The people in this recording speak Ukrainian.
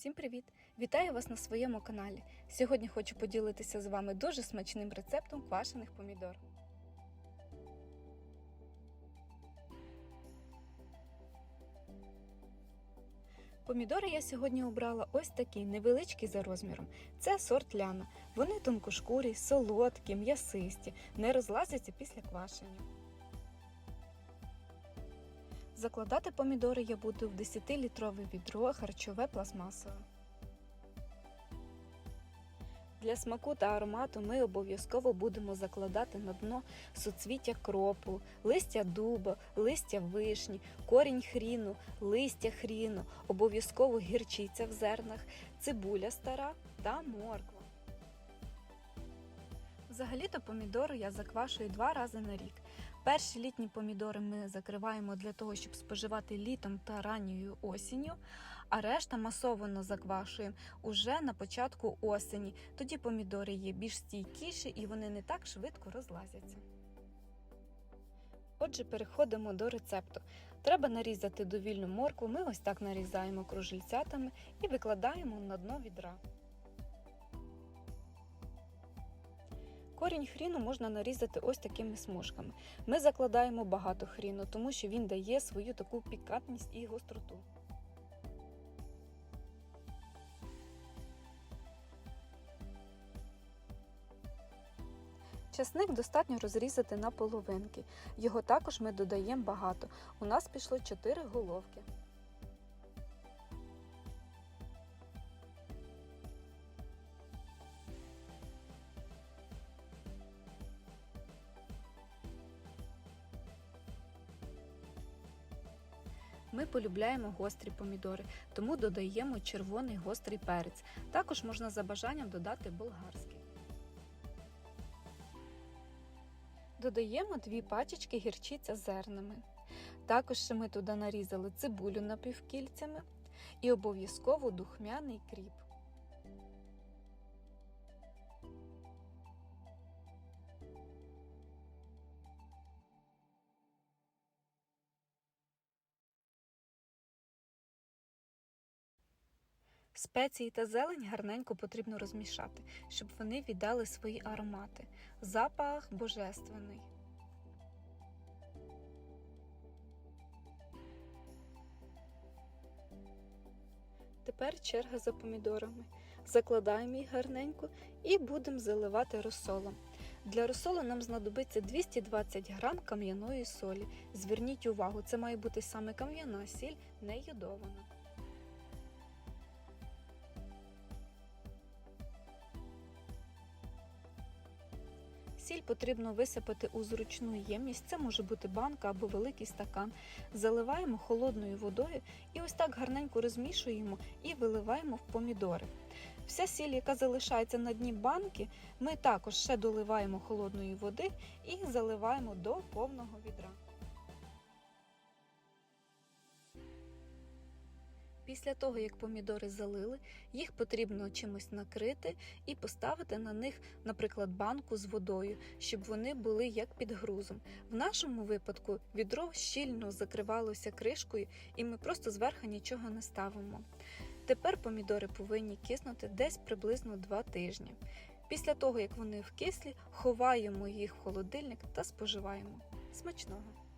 Всім привіт! Вітаю вас на своєму каналі. Сьогодні хочу поділитися з вами дуже смачним рецептом квашених помідор. Помідори я сьогодні обрала ось такі невеличкі за розміром. Це сорт ляна. Вони тонкошкурі, солодкі, м'ясисті, не розлазяться після квашення. Закладати помідори я буду в 10-літрове відро харчове пластмасове. Для смаку та аромату ми обов'язково будемо закладати на дно суцвіття кропу, листя дуба, листя вишні, корінь хріну, листя хріну, обов'язково гірчиця в зернах, цибуля стара та морква. Взагалі-то помідори я заквашую два рази на рік. Перші літні помідори ми закриваємо для того, щоб споживати літом та ранньою осінню, а решта масово заквашуємо уже на початку осені. Тоді помідори є більш стійкіші і вони не так швидко розлазяться. Отже, переходимо до рецепту. Треба нарізати довільну моркву. Ми ось так нарізаємо кружельцятами і викладаємо на дно відра. Корінь хріну можна нарізати ось такими смужками. Ми закладаємо багато хріну, тому що він дає свою таку пікантність і гостроту. Часник достатньо розрізати на половинки. Його також ми додаємо багато. У нас пішло 4 головки. Ми полюбляємо гострі помідори, тому додаємо червоний гострий перець. Також можна за бажанням додати болгарський. Додаємо дві пачечки гірчиця зернами. Також ще ми туди нарізали цибулю напівкільцями і обов'язково духмяний кріп. Спеції та зелень гарненько потрібно розмішати, щоб вони віддали свої аромати. Запах божественний. Тепер черга за помідорами. Закладаємо їх гарненько і будемо заливати розсолом. Для розсолу нам знадобиться 220 г кам'яної солі. Зверніть увагу, це має бути саме кам'яна сіль, не йодована. Сіль потрібно висипати у зручну ємність, це може бути банка або великий стакан. Заливаємо холодною водою і ось так гарненько розмішуємо і виливаємо в помідори. Вся сіль, яка залишається на дні банки, ми також ще доливаємо холодної води і заливаємо до повного відра. Після того, як помідори залили, їх потрібно чимось накрити і поставити на них, наприклад, банку з водою, щоб вони були як під грузом. В нашому випадку відро щільно закривалося кришкою, і ми просто зверху нічого не ставимо. Тепер помідори повинні киснути десь приблизно 2 тижні. Після того, як вони вкислі, ховаємо їх в холодильник та споживаємо. Смачного!